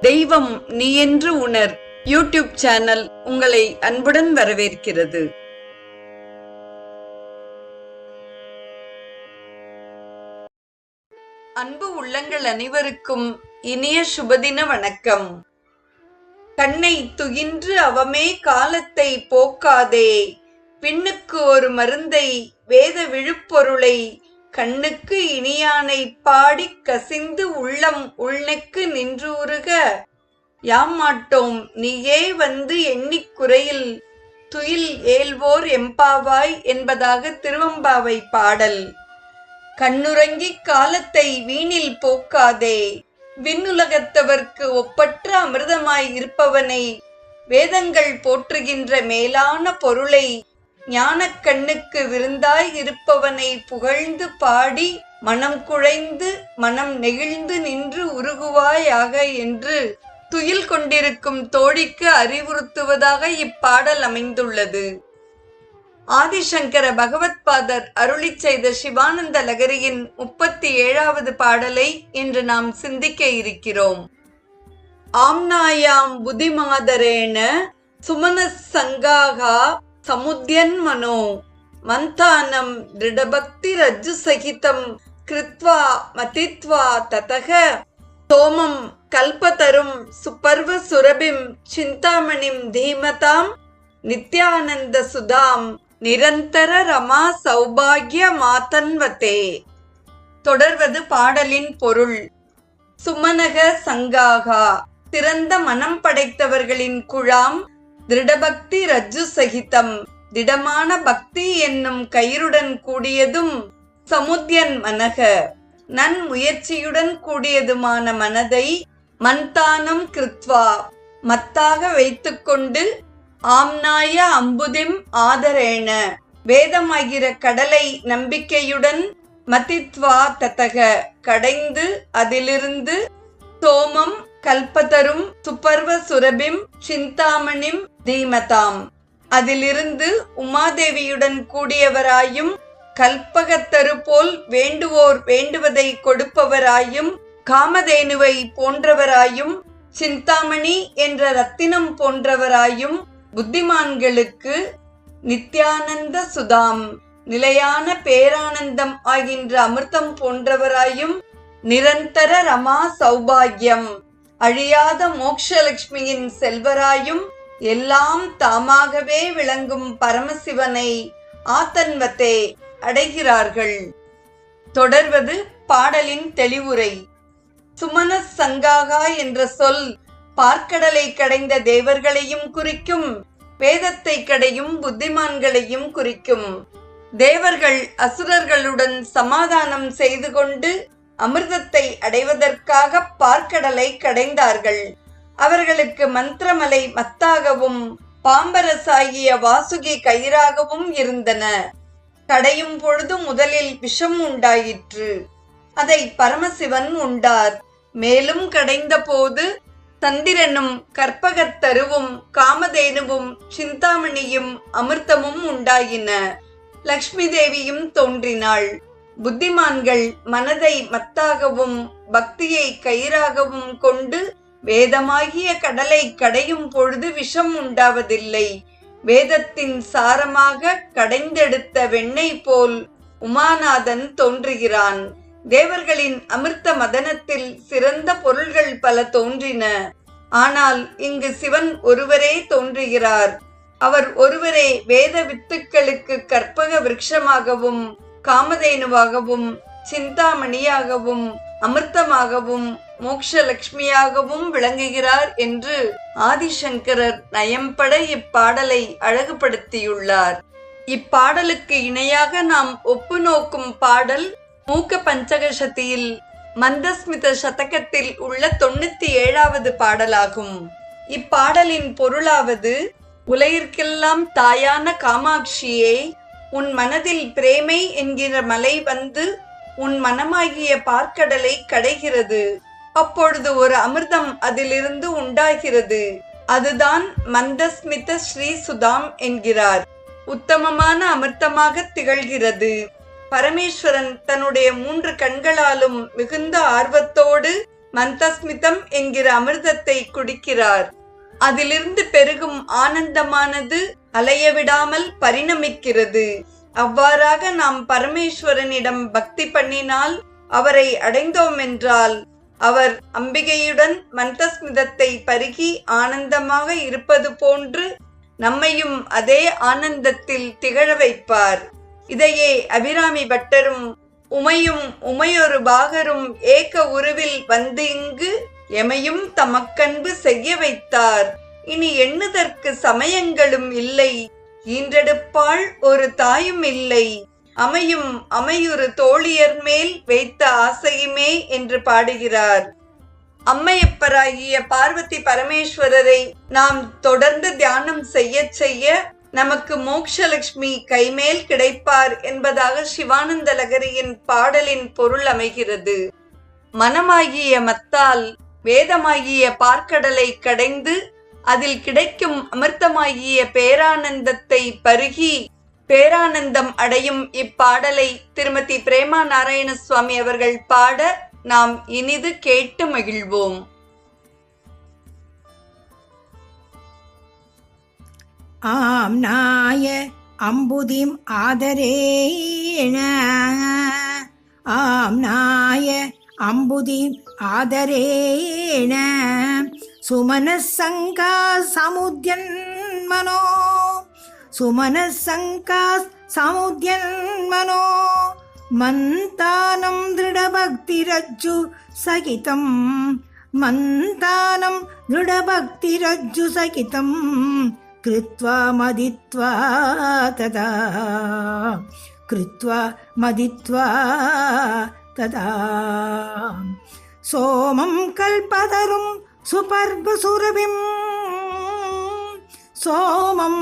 தெய்வம் நீ என்று உணர். யூடியூப் சேனல் உங்களை அன்புடன் வரவேற்கிறது. அன்பு உள்ளங்கள் அனைவருக்கும் இனிய சுபதின வணக்கம். கண்ணை துகின்று அவமே காலத்தை போக்காதே. பின்னுக்கு ஒரு மருந்தை வேத விழுப்பொருளை கண்ணுக்கு இனியானை பாடிக் கசிந்து உள்ளம் உள்நெக்கு நின்றூறுக யாம் மாட்டோம் நீயே வந்து எண்ணிக் குறையில். துயில் ஏல்வோர் எம்பாவாய் என்பதாக திருவம்பாவை பாடல். கண்ணுறங்கி காலத்தை வீணில் போக்காதே. விண்ணுலகத்தவர்க்கு ஒப்பற்ற அமிர்தமாய் இருப்பவனை. வேதங்கள் போற்றுகின்ற மேலான பொருளை. ஞானக் கண்ணுக்கு விருந்தாய் இருப்பவனை புகழ்ந்து பாடி மனம் குழைந்து மனம் நெகிழ்ந்து நின்று உருகுவாயாக என்று துயில் கொண்டிருக்கும் தோழிக்கு அறிவுறுத்துவதாக இப்பாடல் அமைந்துள்ளது. ஆதிசங்கர பகவத்பாதர் அருளிச் செய்த சிவானந்த லகரியின் முப்பத்தி ஏழாவது பாடலை இன்று நாம் சிந்திக்க இருக்கிறோம். ஆம்னாயாம் புதிமாதரேன சுமன சங்காகா சமுத்யன் மனோ. மந்தானம் திருடபக்தி ரஜ்ஜு சகிதம் கிருத்வா மதித்வா ததக. சோமம் கல்பதரும் சுபர்வ சுரபிம் சிந்தாமணிம் தீமதாம். நித்யானந்த சுதாம் நிரந்தர ரமா சௌபாகிய மாதன்வதே தொடர்வது பாடலின் பொருள். சுமனக சங்காகா. திறந்த மனம் படைத்தவர்களின் குழாம். திருடபக்தி ரஜ்ஜு சகிதம் திடமான பக்தி என்னும் கயிறுடன் கூடியதும் சமுத்தியன் மனக. நன் முயற்சியுடன் கூடியதுமான மனதை மந்தானம் கிருத்வா. மத்தாக வைத்துக்கொண்டு ஆம்னாய அம்புதிம் ஆதரேன. வேதமாகிற கடலை நம்பிக்கையுடன் மதித்வா தத்தக. கடைந்து அதிலிருந்து சோமம் கல்பதரும் சுபர்வ சுரபிம் சிந்தாமணிம் தீமதாம். அதிலிருந்து உமாதேவியுடன் கூடியவராயும் கல்பகத்தரு போல் வேண்டுவோர் வேண்டுவதை கொடுப்பவராயும் காமதேனுவை போன்றவராயும் சிந்தாமணி என்ற ரத்தினம் போன்றவராயும் புத்திமான்களுக்கு நித்யானந்த சுதாம் நிலையான பேரானந்தம் ஆகின்ற அமிர்தம் போன்றவராயும் நிரந்தர ரமா சௌபாகியம் அழியாத மோக்ஷலட்சுமியின் செல்வராயும் எல்லாம் தாமாகவே விளங்கும் பரமசிவனை ஆத்தன்வத்தே அடைகிறார்கள். தொடர்வது பாடலின் தெளிவுரை. சுமன சங்காகா என்ற சொல் பார்க்கடலை கடைந்த தேவர்களையும் குறிக்கும் வேதத்தை கடையும் புத்திமான்களையும் குறிக்கும். தேவர்கள் அசுரர்களுடன் சமாதானம் செய்து கொண்டு அமிர்தத்தை அடைவதற்காக பார்க்கடலை கடைந்தார்கள். அவர்களுக்கு மந்திரமலை மத்தாகவும் பாம்பரசாகிய வாசுகி கயிறாகவும் இருந்தன. கடையும் பொழுது முதலில் விஷம் உண்டாயிற்று. அதை பரமசிவன் உண்டார். மேலும் கடைந்த போது சந்திரனும் கற்பகத்தருவும் காமதேனுவும் சிந்தாமணியும் அமிர்தமும் உண்டாயின. லக்ஷ்மி தேவியும் தோன்றினாள். புத்திமான்கள் மனதை மத்தாகவும் பக்தியை கயிறாகவும் கொண்டு வேதமாகிய கடலை கடையும் பொழுது விஷம் உண்டாவதில்லை. வேதத்தின் சாரமாக கடைந்தெடுத்த வெண்ணெய் போல் உமாநாதன் தோன்றுகிறான். தேவர்களின் அமிர்த மதனத்தில் சிறந்த பொருள்கள் பல தோன்றின. ஆனால் இங்கு சிவன் ஒருவரே தோன்றுகிறார். அவர் ஒருவரே வேத வித்துக்களுக்கு கற்பக விருட்சமாகவும் காமதேனுவாகவும் சிந்தாமணியாகவும் அமிர்தமாகவும் மோக்ஷலட்சுமியாகவும் விளங்குகிறார் என்று ஆதிசங்கரர் நயம்பட இப்பாடலை அழகுபடுத்தியுள்ளார். இப்பாடலுக்கு இணையாக நாம் ஒப்பு நோக்கும் பாடல் மூக்க பஞ்சகசதியில் மந்தஸ்மித சதகத்தில் உள்ள தொண்ணூத்தி ஏழாவது பாடலாகும். இப்பாடலின் பொருளாவது உலகிற்கெல்லாம் தாயான காமாட்சியே உன் மனதில் பிரேமை என்கிற மலை வந்து உன் மனமாகிய பார்க்கடலை கடைகிறது. அப்பொழுது ஒரு அமிர்தம் அதிலிருந்து உண்டாகிறது. அதுதான் மந்தஸ்மித ஸ்ரீ சுதாம் என்கிறார். உத்தமமான அமிர்தமாக திகழ்கிறது. பரமேஸ்வரன் தன்னுடைய மூன்று கண்களாலும் மிகுந்த ஆர்வத்தோடு மந்தஸ்மிதம் என்கிற அமிர்தத்தை குடிக்கிறார். அதிலிருந்து பெருகும் ஆனந்தமானது அலைய விடாமல் பரிணமிக்கிறது. அவ்வாறாக நாம் பரமேஸ்வரனிடம் பக்தி பண்ணினால் அவரை அடைந்தோம் என்றால் அவர் அம்பிகையுடன் மந்தஸ்மிதத்தை பருகி ஆனந்தமாக இருப்பது போன்று நம்மையும் அதே ஆனந்தத்தில் திகழ வைப்பார். இதையே அபிராமி பட்டரும் உமையும் உமையொரு பாகரும் ஏக உருவில் வந்து இங்கு எமையும் தமக்கன்பு செய்ய வைத்தார். இனி எண்ணுதற்கு சமயங்களும் இல்லை ஈன்றெடுப்பாள் ஒரு தாயும் இல்லை. அமையும் அமையுறு தோழியர் மேல் வைத்த ஆசையுமே என்று பாடுகிறார். அம்மையப்பராகிய பார்வதி பரமேஸ்வரரை நாம் தொடர்ந்து தியானம் செய்ய செய்ய நமக்கு மோக்ஷலட்சுமி கைமேல் கிடைப்பார் என்பதாக சிவானந்த லகரியின் பாடலின் பொருள் அமைகிறது. மனமாகிய மத்தால் வேதமாகிய பார்க்கடலை கடைந்து அதில் கிடைக்கும் அமிர்தமாகிய பேரானந்தத்தை பருகி பேரானந்தம் அடையும் இப்பாடலை திருமதி பிரேமா நாராயண சுவாமி அவர்கள் பாட நாம் இனிது கேட்டு மகிழ்வோம். ஆம் நாய அம்புதிம் ஆதரேண ஆம் நாய அம்புதிம் ஆதரேண சுமனசங்கா சமுத்யன்மனோ सुमनः समुद्यन्मनो मन्तानं दृढभक्तिरज्जु सहितं मन्तानं दृढभक्तिरज्जु सहितं कृत्वा मदित्वा तदा कृत्वा मदित्वा तदा सोमं कल्पतरुं सुपर्गसुरभिं सोमं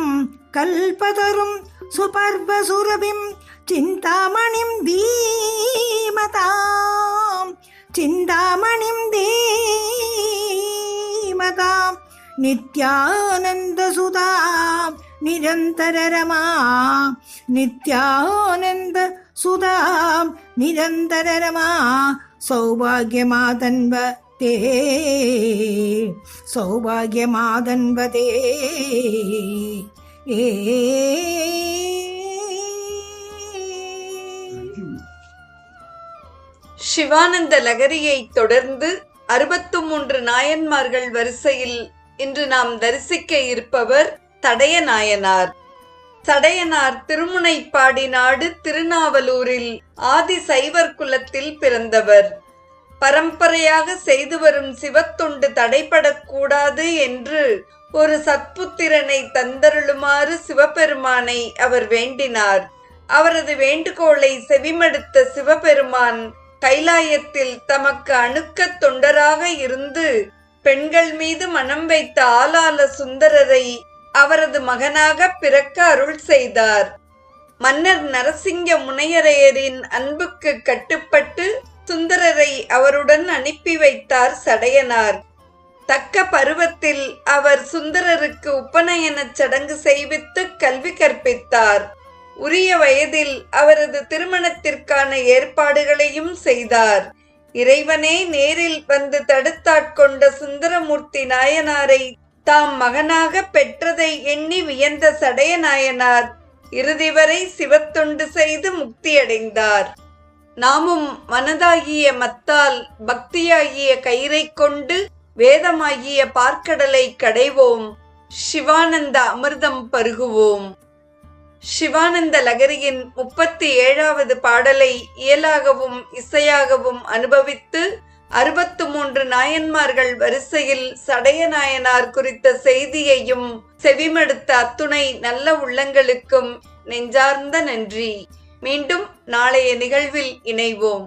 കൽപതറും സുപർവസുരഭിം ചിന്താമണിം ധീമതാം. ചിന്താമണിം ധീമതാം. നിത്യാനന്ദസുതാ. നിരന്തരരമാ. നിത്യാനന്ദ സുതാം നിരന്തരരമാ. സൗഭാഗ്യമാതൻവ തേ സൗഭാഗ്യമാതൻവ തേ சிவானந்த லகரியை தொடர்ந்து அறுபத்து மூன்று நாயன்மார்கள் வரிசையில் இன்று நாம் தரிசிக்க இருப்பவர் தடய நாயனார் தடையனார் திருமுனைப்பாடி நாடு திருநாவலூரில் ஆதி சைவர் குலத்தில் பிறந்தவர். பரம்பரையாக செய்து வரும் சிவத்தொண்டு தடைபடக்கூடாது என்று ஒரு சத்புத்திரனை தந்தருளுமாறு சிவபெருமானை அவர் வேண்டினார். அவரது வேண்டுகோளை செவிமடுத்த சிவபெருமான் கைலாயத்தில் தமக்கு அணுக்கத் தொண்டராக இருந்து பெண்கள் மீது மனம் வைத்த ஆலால சுந்தரரை அவரது மகனாக பிறக்க அருள் செய்தார். மன்னர் நரசிங்க முனையரையரின் அன்புக்கு கட்டுப்பட்டு சுந்தரரை அவருடன் அனுப்பி வைத்தார் சடையனார். தக்க பருவத்தில் அவர் சுந்தரருக்கு உப்பநயனச் சடங்கு செய்வித்து கல்வி கற்பித்தார். உரிய வயதில் அவரது திருமணத்திற்கான ஏற்பாடுகளையும் செய்தார். இறைவனே நேரில் வந்து தடுத்தாட்கொண்ட சுந்தரமூர்த்தி நாயனாரை தாம் மகனாக பெற்றதை எண்ணி வியந்த சடைய நாயனார் இறுதி வரை சிவத்தொண்டு செய்து முக்தியடைந்தார். நாமும் மனதாகிய மத்தால் பக்தியாகிய கயிறை கொண்டு வேதமாகிய பார்க்கடலை கடைவோம் சிவானந்த அமிர்தம் பருகுவோம். சிவானந்த லகரியின் முப்பத்தி ஏழாவது பாடலை இயலாகவும் இசையாகவும் அனுபவித்து அறுபத்து மூன்று நாயன்மார்கள் வரிசையில் சடைய நாயனார் குறித்த செய்தியையும் செவிமடுத்த அத்துணை நல்ல உள்ளங்களுக்கும் நெஞ்சார்ந்த நன்றி. மீண்டும் நாளைய நிகழ்வில் இணைவோம்.